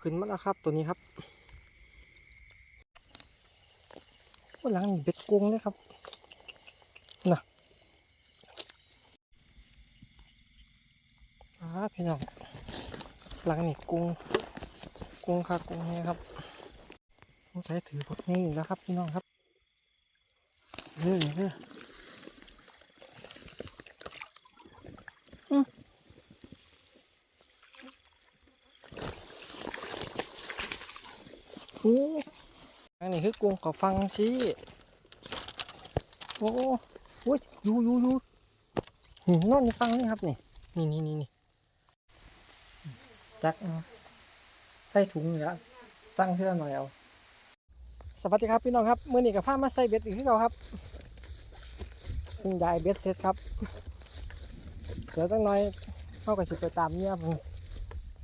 ขึ้นมาแล้วครับตัวนี้ครับว่าหลังเบ็ดกุ้งเลยครับน่ะอาพี่น้องหลังนี่กุ้งกุ้งค่ะกุ้งเนี่ยครับต้องใช้ถือบทนี้แล้วครับพี่น้องครับเฮ้ยเฮ้ยอื โอ้อันนี้คือกุ้งขอฟังสิโอ้โอ้ยอยู่อยู่อยู่นี่นอนอยู่ฟังนี่ครับนี่นี่นี่นี่นี่จักใส่ถุงนี่ละจังเท่าหน่อยเอาสวัสดีครับพี่น้องครับมื่อนี้กับผ้ามาใส่เบ็ดอีกที่เราครับเป็นยายเบ็ดเซตครับเดี๋ยวตั้งน้อยเข้ากับสิไปตามเนี่ยฝน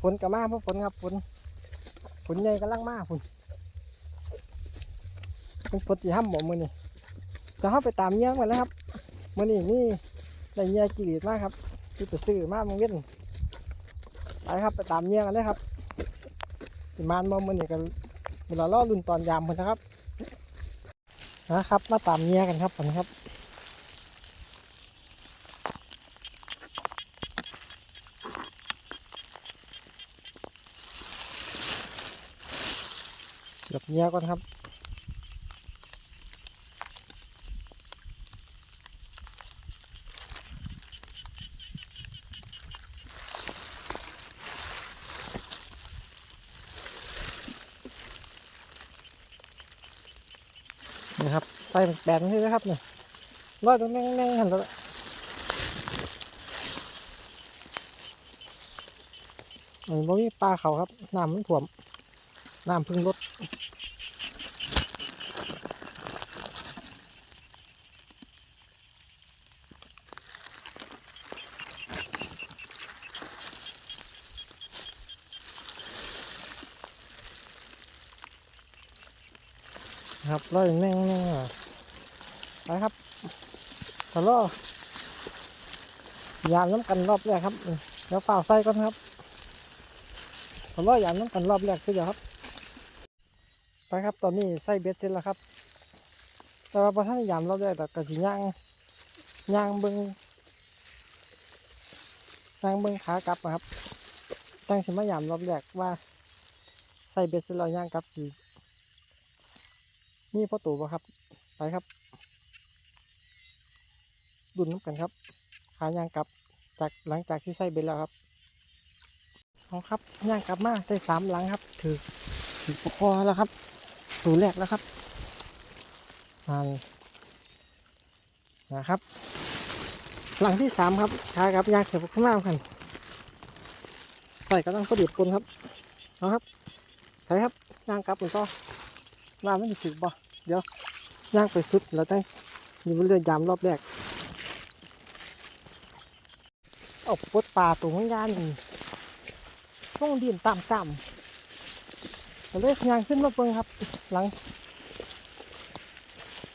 ฝนกับมาเพราะฝนครับฝนฝนใหญ่กำลังมาฝน เป็นฝนที่ห้ามหมอมือนี่จะเข้าไปตามเนี่ยกันแล้วครับมือนี้นี่ได้เนี่ยกิริตมากครับที่ไปซื้อมาเมื่อเว้นไปครับไปตามเนี่ยกันเลยครับสิมานมอมือนี่กันเวลาล่อรุ่นตอนยามคนนะครับนะครับ มาตามเมียกันครับผมครับเสียบเมียก่อนครับ ครับใส่แบนนี่นะครับนี่ร้อยตรงแน่งหันแล้วอันนี้บ่มีปลาเขาครับน้ำมันท่วมน้ำพึ่งลดครับร้อยแน่งๆอะ ไปครับตะล่อยามน้ำกันรอบแรกครับเดี๋ยวเปล่าใส่ก่อนครับตะล่อยามน้ำกันรอบแรกคือเดียวครับ ไปครับตอนนี้ใส่เบ็ดเสร็จแล้วครับ แต่ว่าพอท่านยามรอบแรกแต่กระสีย่างย่างเบิงย่างเบิ้งขากลับอะครับตั้งสมายามรอบแรกว่าใส่เบ็ดเสร็จแล้วย่างกลับสีนี่พ่อตู่ปะครับ ไปครับ ดุนน้ำกันครับ หายางกลับจากหลังจากที่ใส่เบ็ดแล้วครับเอาครับย่างกลับมาได้สามหลังครับ ถือถือปกคอแล้วครับตัวแรกแล้วครับนั่นนะครับ หลังที่สามครับขาครับยางเขียวข้างล่างกัน ใส่กระตังสะดุดปนครับเอาครับไปครับย่างกลับหลวงพ่อว่าไม่ถึงบ่เดี๋ยวย่างไปสุดแล้วตั้งอยู่บนเรือยามรอบแรก เอาปดปลาตัวงานนี่ต้องดินต่ำต่ำก็เลยยางขึ้นมาเบิ่งครับ หลัง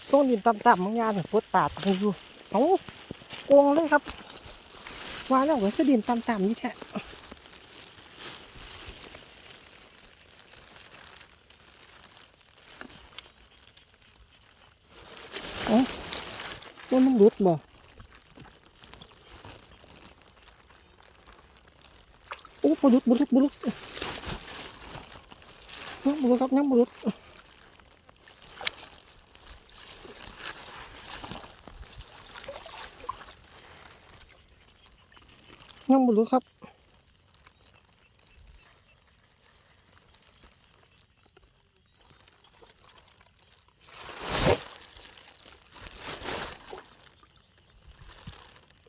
ส่งดินต่ำๆบางยานนี่ปดปลาตัวอยู่เอาโกงเลยครับว่าแล้วก็จะดินต่ำๆนี่แท้ว่ามันหลุดบ่โอ้บุรุษบุรุษบุรุษยังบุรุษครับ ยังบุรุษยังบุรุษครับ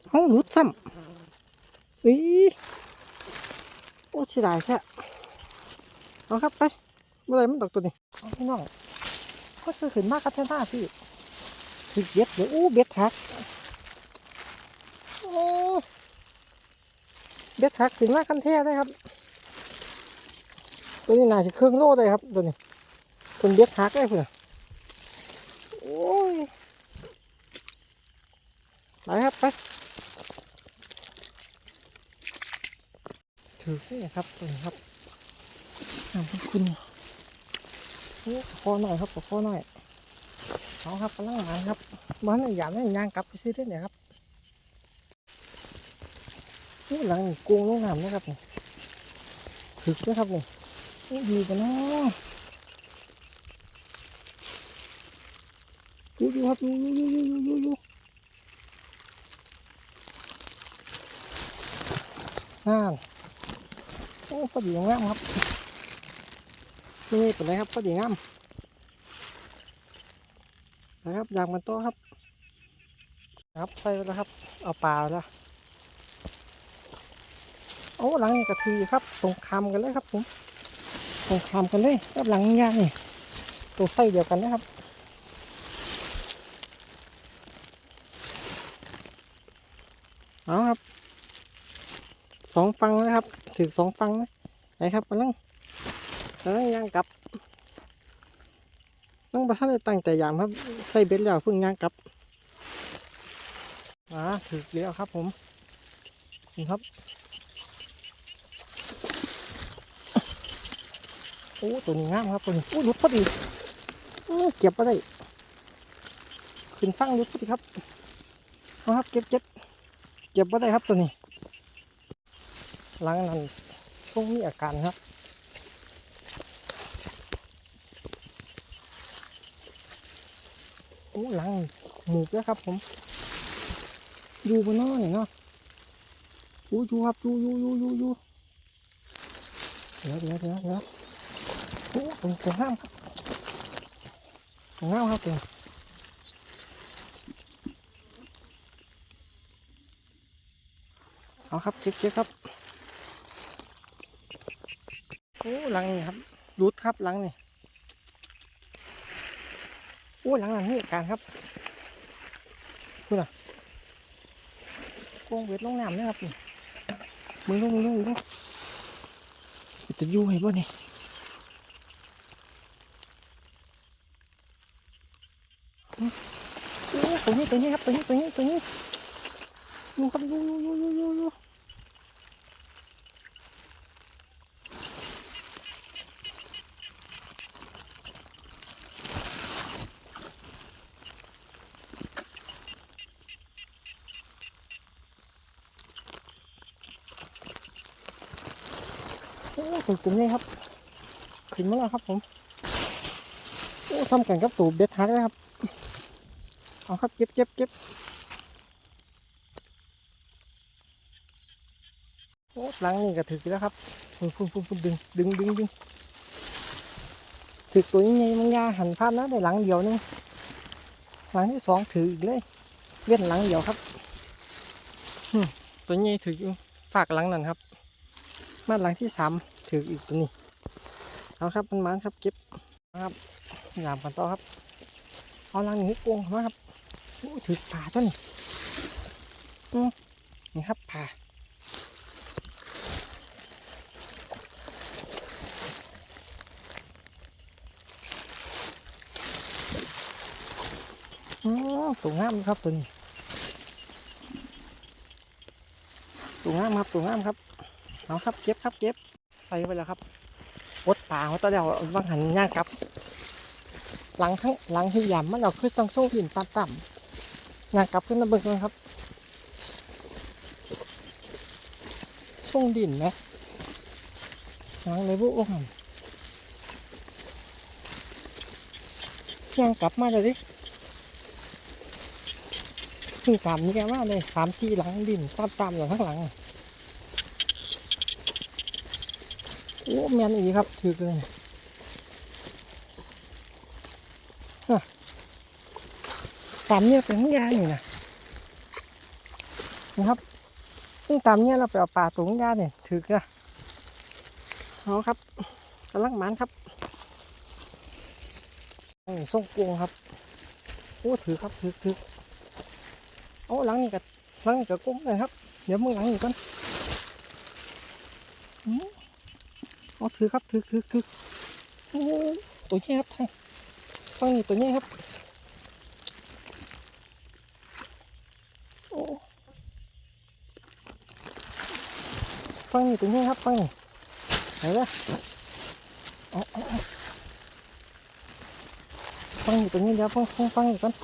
เอาหลุดซ้ำอี โอ้เสีดายแค่เอาครับไปเมื่อไรมันตกตัวนี้เอาพี่น้องก็คือขึ้นมากครับแท่หน้าพี่ถึกเบ็ดเดี๋ยวอู้เบ็ดทักเบ็ดทักถึงมากคันแท้เลยครับ ตัวนี้น่าจะเครื่องโล่ได้ครับตัวนี้ตัวเบ็ดทักได้เพื่อโอ้ยไปครับไป ถือนี่ครับตัวนี้ครับน้ำคุณคุณโอ้อหน่อยครับคอหน่อยเอาครับกำลังหมันครับบ้านอยากให้ยางกลับไปซื้อได้เนี่ยครับนี่หลังนี่กวงลงน้ำนะครับนี่ถึกนะครับนี่นี่ดีกันเนาะดูดูครับดูดูดูดูดูดูนั่น พอดีงามครับนี่เป็นไรครับพอดีงามนะครับยางมันโตครับ ครับใส่แล้วครับ เอาปลาแล้วโอ้หลังกระทือครับตรงคำกันเลยครับผมตรงคำกันเลยกับหลังยางนี่ตัวไส้เดียวกันนะครับเอาครับสองฟังนะครับ ถือสองฟังนะไหนครับกำลังกำลังย่างกลับต้องประทันได้ตั้งใจยามครับใส่เบ็ดแล้วเพิ่งย่างกลับอ่าถึกแล้วครับผมนี่ครับโอ้ตัวนี้งามครับตัวนี้โอ้หลุดพอดีโอ้เก็บมาได้ขึ้นฟังหลุดพอดีครับเอาครับเก็บเก็บเก็บมาได้ครับตัวนี้ หลังนั้นต้องมีอาการครับโอ้หลังหมูกแล้วครับผม อยู่บนน้อยเนาะอยู่อยู่ครับอยู่อยู่อยู่อยู่อยู่เดี๋ยวเดี๋ยวเดี๋ยวเดี๋ยวโอ้ตรงตรงห้ามครับตรงห้ามครับตรงเอาครับเก็บเก็บครับ โอ้หลังนี่ครับรุดครับหลังนี่โอ้หลังนั้นนี่การครับโกงเวทลงน้ำนะครับมึงลงมึงลงมึงลงจะอยู่ให้บ่เนี่ยตัวนี้ตัวนี้ครับตัวนี้ตัวนี้ตัวนี้อยู่ครับอยู่อยู่ อยู่อยู่อยู่โอ้ตัวตัวนี้ครับ ขึ้นมาแล้วครับผมโอ้ทำกันกับตูเบ็ดฮักนะครับ เอาครับเก็บเก็บเก็บโอ้หลังนี่ก็ถึกแล้วครับพุ่นพุ่นพุ่นดึงดึงดึงดึงถึกตัวนี้ไงมังยาหันพลาดนะได้หลังเดียวนึงหลังที่สองถืออีกเลยเว้นหลังเดียวครับตัวนี้ถืออยู่ฝากหลังนั่นครับมาหลังที่สาม ถืออีกตัวนี้เอาครับมันมันครับเก็บนะครับยามกันต่อครับ เอาลังนี้โกงมาครับโอ้ถือผ่าต้นอืมนี่ครับผ่าอืมตัวงามครับตัวนี้ตัวงามครับตัวงามครับเอาครับเก็บครับเก็บ ส่ไปแล้วครับวดป่าเขาตะเดียววางหันย่างครับ หลังทั้งหลังที่ยำมันเราคือต้องส่งหินต่ำต่ำๆย่างกลับขึ้นมาเบิกเลยครับส่งดินนะหลังเลยบุโอ้หันย่างกลับมาเลยดิถึงสามนี่แกว่าเลยสามสี่หลังดินต่ำๆอยู่ข้างหลังโอ้แมนอีครับถือเลยฮะตามเนี่ยเป็นยาอยู่นะนะครับนี่ตามเนี่ยเราไปเอาปลาตุงยาเนี่ยถือกนะเอาครับกำลังมันครับส่งกวงครับโอ้ถือครับถือถือโอ้หลังนี่กับหลังนี่กับกุ้งเลยครับ เดี๋ยวมึงหลังนี่ก่อน อืมโอ้ถือครับถือถือถือตัวนี้ครับท่านฟังนี่ตัวนี้ครับโอ้ฟังนี่ตัวนี้ครับฟังนี่ไหนละเอาเอาเอฟังอยู่ตรงนี้เดี๋ยวฟังฟังฟังอีกก่อน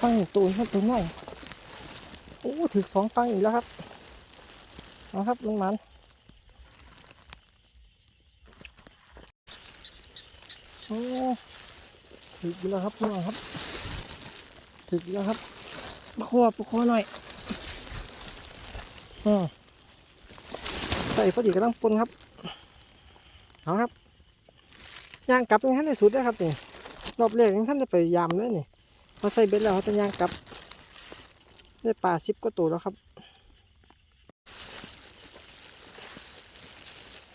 ฟังอยู่ตูนครับตูนหน่อยโอ้ถือสองฟังอีกแล้วครับเอาครับลุงหมันโอ้ ถืออีกแล้วครับพ่อครับถืออีกแล้วครับปะคอปะคอหน่อยอใส่พอดีกระลังปนครับเอาครับย่างกลับยังท่านในสุดนะครับนี่รอบแรกยังท่านได้ไปยามเลยนี่พอใส่เบ็ดแล้วเขาจะย่างกลับ ได้ปลาสิบกว่าตัวแล้วครับ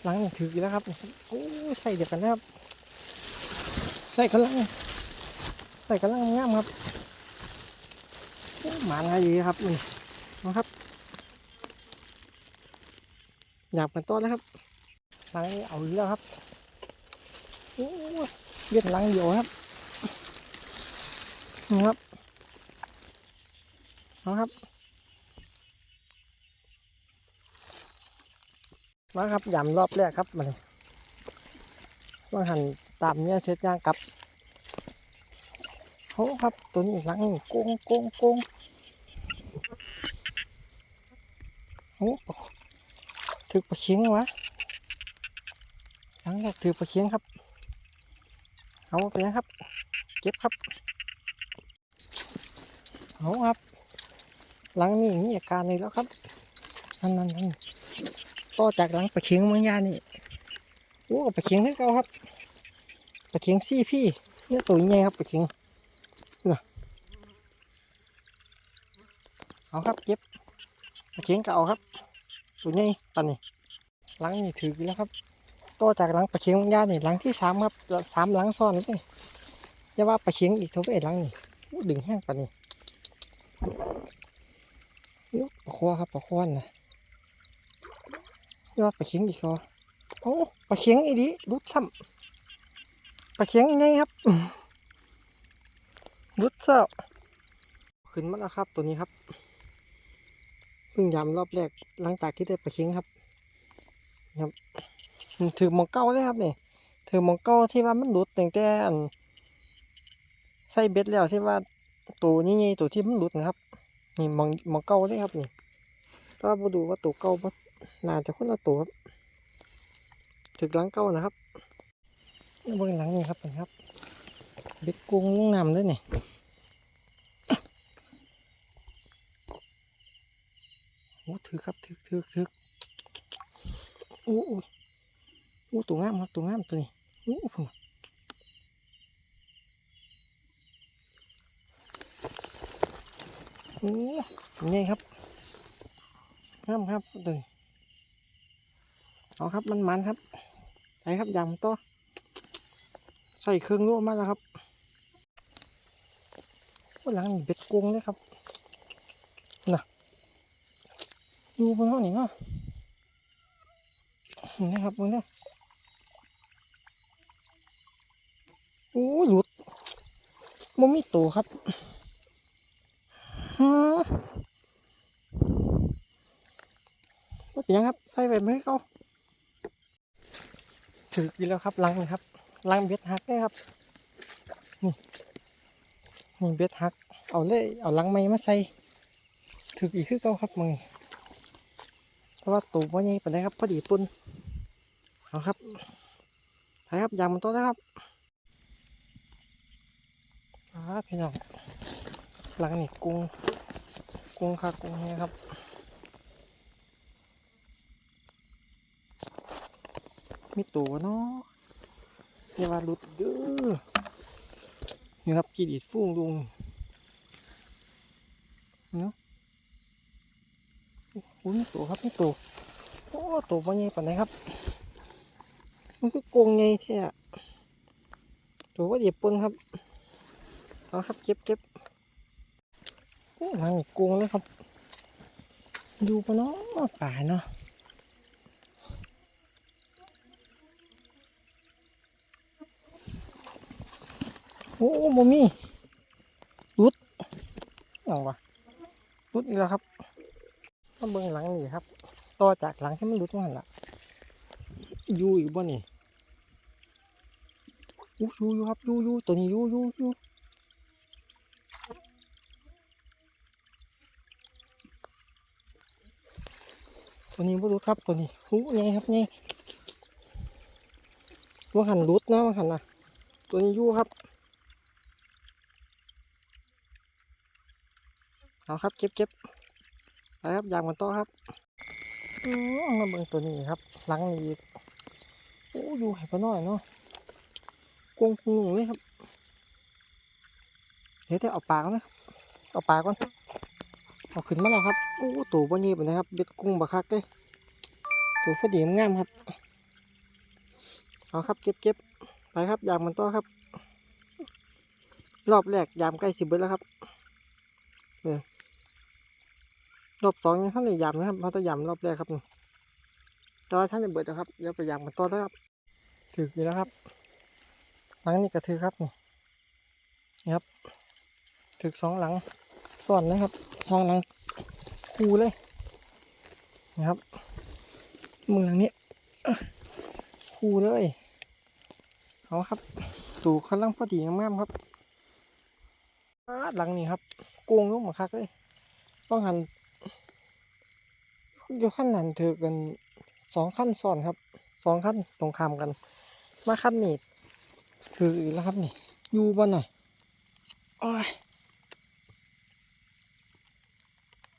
หลังถือแล้วครับโอ้ใส่เดียวกันนะครับ ใส่กำลัง ใส่กำลังงามครับหมาอะไรอยู่ครับนี่นะครับ อยากเป็นต้นแล้วครับหลังเอาอีกแล้วครับโอ้ยเวียดหลังเดียวครับนี่ครับเอาครับมาครับยำรอบแรกครับมาเลยว่างหันตามเนื้อเช็ดย่างกับ เขาครับตัวนี้อีกหลังหนึ่งโกงโกงโกงโอ้ถือปลาเชียงวะหลังแรกถือปลาเชียงครับ เอาไปครับ เก็บครับเอาครับ หลังนี้มีอาการเลยแล้วครับนั่นนั่นนั่นต่อจากหลังปลาเคียงเมืองยานี่โอ้ปลาเคียงให้เก่าครับปลาเคียงซี่พี่เนี่ยตัวใหญ่ครับปลาเคียงน่ะ เอาครับเก็บปลาเคียงเก่าครับ ตัวใหญ่ปันนี่หลังนี่ถือแล้วครับต่อจากหลังปลาเคียงเมืองยานี่หลังที่สามครับสามหลังซ้อนเลยอย่าว่าปลาเคียงอีกเท่าไหร่หลังนี่ดึงแห้งปันนี่โอ้ปลาคอครับปลาคอนนะยอดปลาเข็งอีกเหรอโอ้ปลาเข็งอีดีรุดซ้ำปลาเข็งไงครับรุดเซ้าขึ้นมาแล้วครับตัวนี้ครับ เพิ่งยำรอบแรกหลังจากที่ได้ปลาเข็งครับครับถือมองเก้าเลยครับนี่ถือมองเก้าที่ว่ามันหลุดแตั้งแต่อันใส่เบ็ดแล้วที่ว่าตัวนี้ไงตัวที่มันหลุดนะครับ นี่มองมองเก้าเลยครับนี่ถ้ามาดูว่าตัวเก้าบ่น่าจะคนละตัวครับถึกหลังเก่านะครับเบื้องหลังนี่ครับเห็นครับเบ็ดกุ้งลงน้ำด้วยนี่โอ้ ถือครับถือถือถือโอ้โอ้โอ้ตัวงามครับตัวงามตัวนี้โอ้พุ่นน่ะโอ้ยงไงครับงามครับตัวนี้เอาครับมันมันครับใส่ครับยำต่อใส่เครื่องรั่วมาแล้วครับหลังเบ็ดกงเลยครับน่ะ อยู่บนห้องนี่เนาะนี่ครับมึงเนี่ยโอ้หลุดมันมีตัวครับฮะว่าเป็นยังครับ ใส่ไปไหมเขาถือกินแล้วครับลังนี่ครับลังเบ็ดหักได้ครับ นี่นี่เบ็ดหัก เอาเลย เอาลังไม้มาใส่ถืออีกคือเก่าครับมึง เพราะว่าตูว่าใหญ่ปานใดครับพอดีปุ่นเอาครับใช่ครับยำมันโตัวนะครับอาพี่น้องหลังนี่กุ้งกุ้งค่ะกุ้งเนี่ยครับมีตัวเนาะอย่าว่าหลุดเด้อนี่ครับกีดีดฟุ้งลุงเนาะ อ้โหมีตัวครับมีตัวโอ้ตัวมันใหญ่ปานไหนครับ มันคือโกงไงแท้อะตัวว่าเดียบปนครับเอาครับเก็บเก็บโอ้หลังโกงเลยครับ ดูปะเนาะป่าเนาะโอ้โมมี่รุดอย่างวะรุดอีกแล้วครับ มาเบื้องหลังนี่ครับ ต่อจากหลังให้มันรุดมันละยู่อีกบ่นี่อู้ยูยูครับยูยูตัวนี้ยูยูยูตัวนี้บ่รู้ครับตัวนี้หูไงครับไงว่าหันรุดนะว่าหันนะตัวนี้ยูครับเอาครับเก็บเก็บ ปครับยางมันโตครับอมาเบิ่งตัวนี้ครับหลังนี้อีกโอ้อยู่ให้ปะน้อยเนาะกวงพุงเลยครับเดี๋ยวจะเอาปลาก่อนนะเอาปลาก่อนเอาขึ้นมาแล้วครับโอ้ตัวบ่เงียบนะครับเบ็ดกุ้งบักคักเลยตัวพอดีงามครับเอาครับเก็บเก็บไปครับยามมันโตครับ รอบแรกยามใกล้สิบเบิดแล้วครับเนี่ย รอบสองยังท่านได้ยามนะครับเราจะยามรอบแรกครับแต่ว่าท่านได้เบิดแล้วครับเดี๋ยวไปยามมันต่อแล้วครับถึกอยู่แล้วครับหลังนี่กระถือครับนี่นี่ครับถือสองหลังซ่อนนะครับสองหลังคู่เลยนะครับมือหลังนี้คู่เลยเอาครับตูกำลังพอดีงามๆครับหลังนี้ครับโกงลูกมาคักเลยต้องหัน อยู่ขั้นหันถือกันสองขั้นซ้อนครับสองขั้นตรงข้ามกัน มาขั้นนี้ถืออีกแล้วครับนี่อยู่บนหน่อยโอ้ย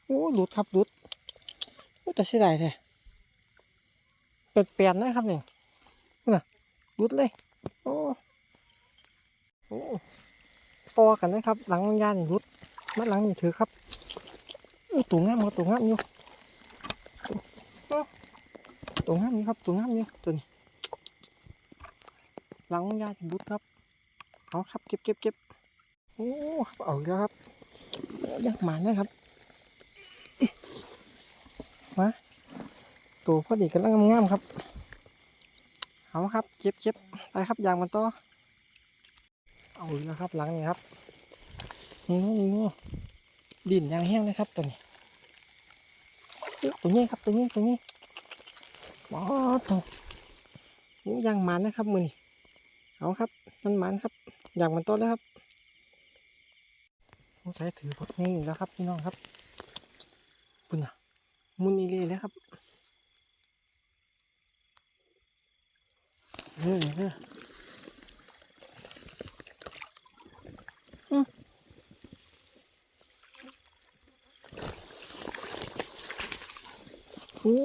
โอ้หลุดครับหลุดโอ้แต่เสียดายแท้เปลี่ยนๆนะครับนี่นี่ะหลุดเลยโอ้โอ้ต่อกันนะครับ หลังมันยานี่หลุดมาหลังนี่ถือครับเอ้ยตัวงามครับตัวงามอยู่ ตัวงามอยู่ครับตัวงามอยู่ตัวนี้หลังยาบุดครับเอาครับเก็บเก็บเก็บโอ้ครับเอาแล้วครับยังหมานะครับมาตัวพอดีกันแล้วงามๆครับเอาครับเก็บเก็บไปครับยางมันต่อเอาแล้วครับหลังนี้ครับนี่นี่ดินยางแห้งนะครับตัวนี้ ตัวนี้ครับตัวนี้ตัวนี้ว้าวตัวโอ้ยางมันนะครับมือนี่เอาครับ มันมันครับ อย่างมันต้นแล้วครับต้องใช้ถือพดนี้แล้วครับพี่น้องครับปุ่นอะมุนอีเล่แล้วครับเออเออ โอ้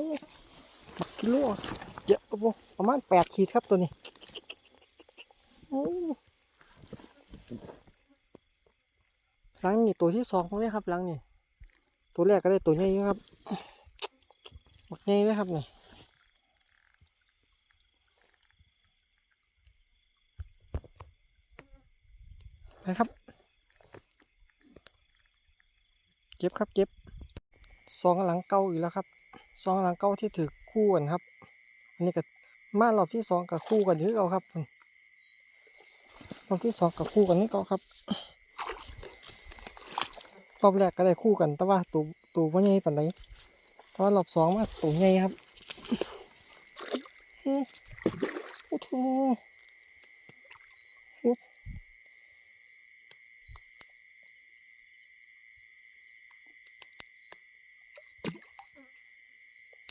กิโลเยอะปะประมาณแปดขีดครับตัวนี้โอ้หลังนี่ตัวที่สองของเลยครับหลังนี่ตัวแรกก็ได้ตัวใหญ่อยู่ครับบักใหญ่เลยครับนี่ไปครับเก็บครับเก็บสองหลังเก่าอีกแล้วครับ สองหลังเก่าที่ถือคู่กันครับ อันนี้ก็มารอบที่สองกับคู่กันที่เก่าครับรอบที่สองกับคู่กันนี่เก่าครับรอบแรกก็ได้คู่กัน แต่ว่าตัวตัวว่าใหญ่ปันไหนเพราะว่ารอบสองมาตัวใหญ่ครับอือโอ้โห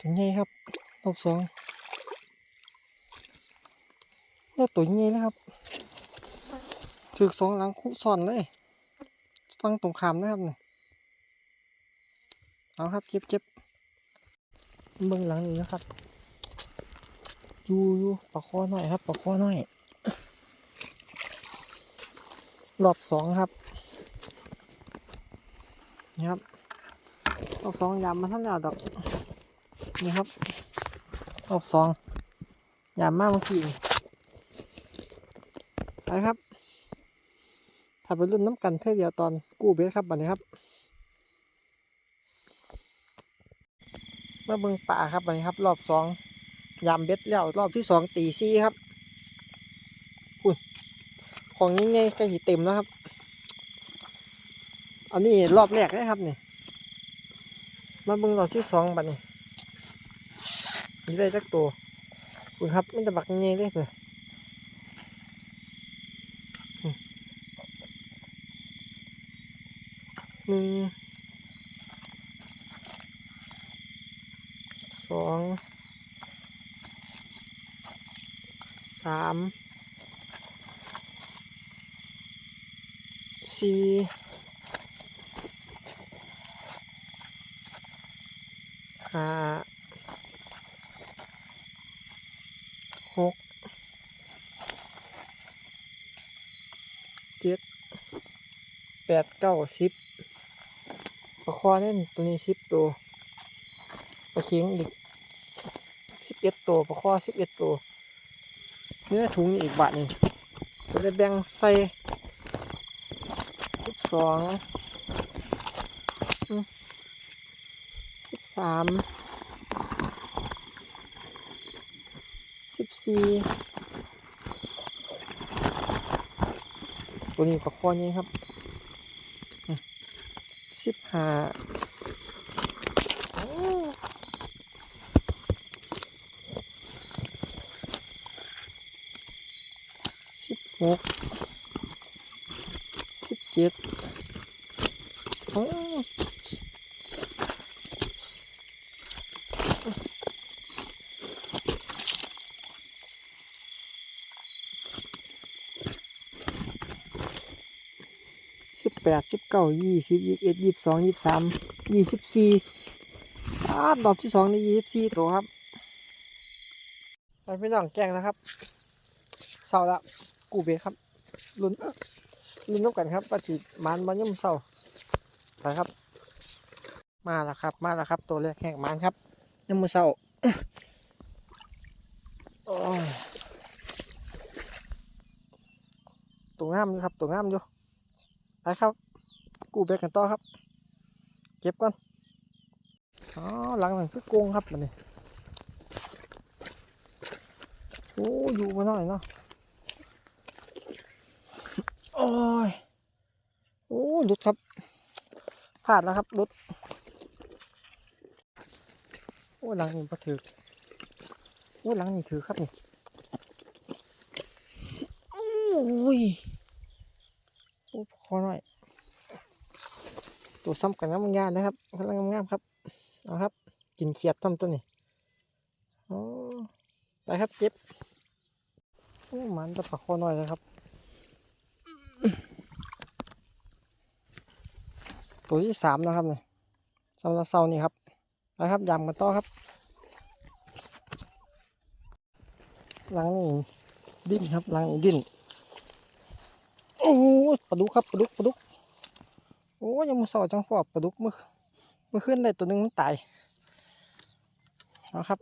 ตัวใหญ่ครับรอบสองแล้วตัวใหญ่นะครับถือสองหลังคู่ซ้อนเลยฟังตรงขามนะครับเนี่ยเอาครับเก็บเก็บเบื้องหลังนี้นะครับอยู่อยู่ปลาคอหน่อยครับปลาคอหน่อยรอบสองครับนี่ครับรอบสองยามมาทั้งแล้วดอก นี่ครับ รอบสองยามมากเมื่อกี้ไปครับถ้าไปรุ่นน้ำกันเท่เดียวตอนกู้เบสครับบันนี้ครับมาเบิงป่าครับบันนี้ครับ รอบสองยามเบ็ดแล้วรอบที่สองตีซี่ครับคุณของนี้ไงใกล้สิเต็มแล้วครับ อันนี้รอบแรกนะครับนี่มาเบิงรอบที่สองบัดนี้ มีได้สักตัวคุณครับไม่ตะบักเงี้ยเลยเพื่หนึ่งสองสามสี่ห้า แปดเก้าสิบปลาคอเนี่ยตัวนี้สิบตัวปลาเค็งอีกสิบเอ็ดตัวปลาคอสิบเอ็ดตัวเนื้อถุงอีกบาทหนึงก็เลยแบ่งใส่สิบสองสิบสามสิบสี่ตัวนี้ปลาคอนี้ครับ ห้าสิบหกสิบเจ็ดโอ้ ปดสิบเก้ายี่สิบยี่สิบเอ็ดยี่สิบสองยี่สิบสามยี่สิบสี่อ่าดอกที่สองนี่ยี่สิบสี่ตัวครับไปพี่น้องแกล้งนะครับเศร้าละกูเบครับลุ้นลุ้นน้ำกันครับปฏิมันมันย่ำเศร้าไปครับ มาแล้วครับ มาแล้วครับ ตัวแรกแหกมันครับย่ำมือเศร้าตัวงามอยู่ครับ ตัวงามอยู่ ไปครับ กูเบสกันต่อครับ เก็บก่อนอ๋อหลังหลังคือโกงครับมันนี่โอ้อยู่มาหน่อยเนาะโอ้ยโอ้หลุดครับพลาดแล้วครับหลุดโอ้หลังนี่พอถือโอ้หลังนี่ถือครับนี่โอ้ย คอหน่อย ตัวซ้ำกันน้ำมันยานนะครับกำลังงามๆครับ เอาครับ กินเขียดต้มตัวนี้โอ้ไปครับเก็บโอ้มันจะปากคอหน่อยเลยครับ ตัวที่สามนะครับเนี่ยสำหรับเสานี่ครับไปครับยำกันต่อครับ หลังนี่ดิ้นครับหลังนี่ดิ้น โอ้ปลาดุกครับปลาดุกปลาดุกโอ้ยังมาสอดจังพวกปลาดุกมือมือขึ้นได้ตัวหนึงมันตายเอาครับ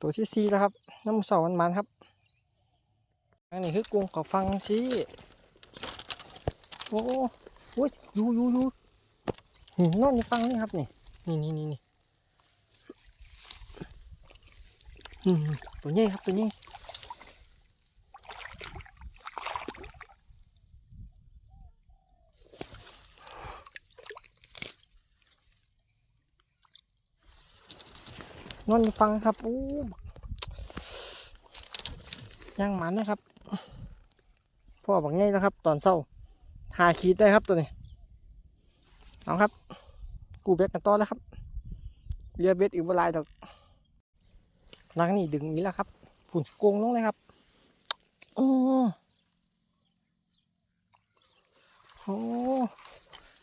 ตัวที่สี่แล้วครับน้ำมันสอดมันมันครับอันนี้คือกุ้งขอฟังชี้โอ้โหโอ้ยยูยูยูนี่นอนอยู่ฟังนี่ครับนี่นี่นี่นี่นี่อืมตัวนี้ครับตัวนี้ นอนอยู่ฟังครับอู้ย่างหมันนะครับ พ่อบอกง่ายแล้วครับ ตอนเศร้าหาขีดได้ครับตัวนี้เอาครับ กูเบ็ดกันต่อแล้วครับเรือเบ็ดอีกบหลายดอกนังนี่ดึงนี้แล้วครับผุนโกงลงเลยครับโอ้โห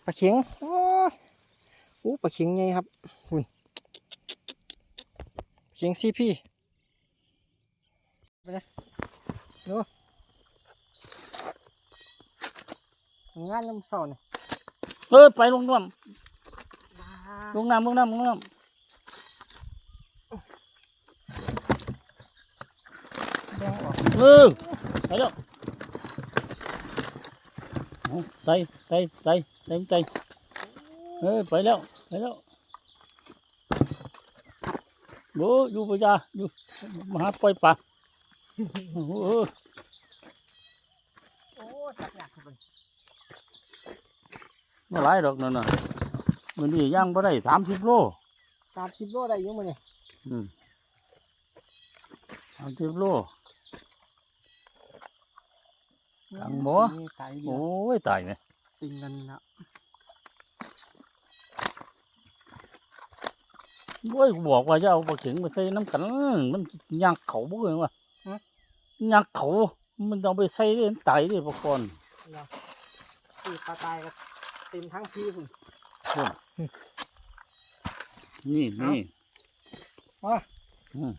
ปลาเข็งโอ้โอ้ปลาเข็งไงครับ เขียงซีพี่ไปเลยดูงานน้ำเสาเนี่ยเออไปลงน้ำลงน้ำลงน้ำลงน้แดงออกำเออไปแล้วเอาไตไตไตไตไตเออไปแล้วไปแล้ว โอ้อยู่ปะจ้าอยู่มาหาปล่อยปลาโอ้โหโอ้จับหนักเลยมาหลายดอกนั่นน่ะมันนี่ย่างบ่ได้สามสิบโลสามสิบโลได้อยุ่งมั้เนี่ยอืมสามสิบโลหลังบ่ตายโอ้ยตายไหมติงกันนะ โอ้ยกูบอกว่าจะเอาปลาเข็งมาใส่น้ำกัน มันยักเขาบ่เลยวะยักเขา มันต้องไปใส่เล่นไตเลยปลาคอนนะตีปลาตายก็เต็มทั้งซีคุณนี่นี่ว่าอืม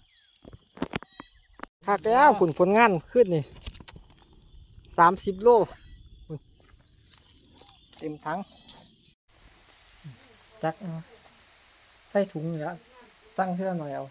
คักแล้วคุณผลงานขึ้นนี่สามสิบโลพุ่นเต็มทั้งจักเอา ใส่ถุงอยู่แล้วจังเท่าหน่อยเอา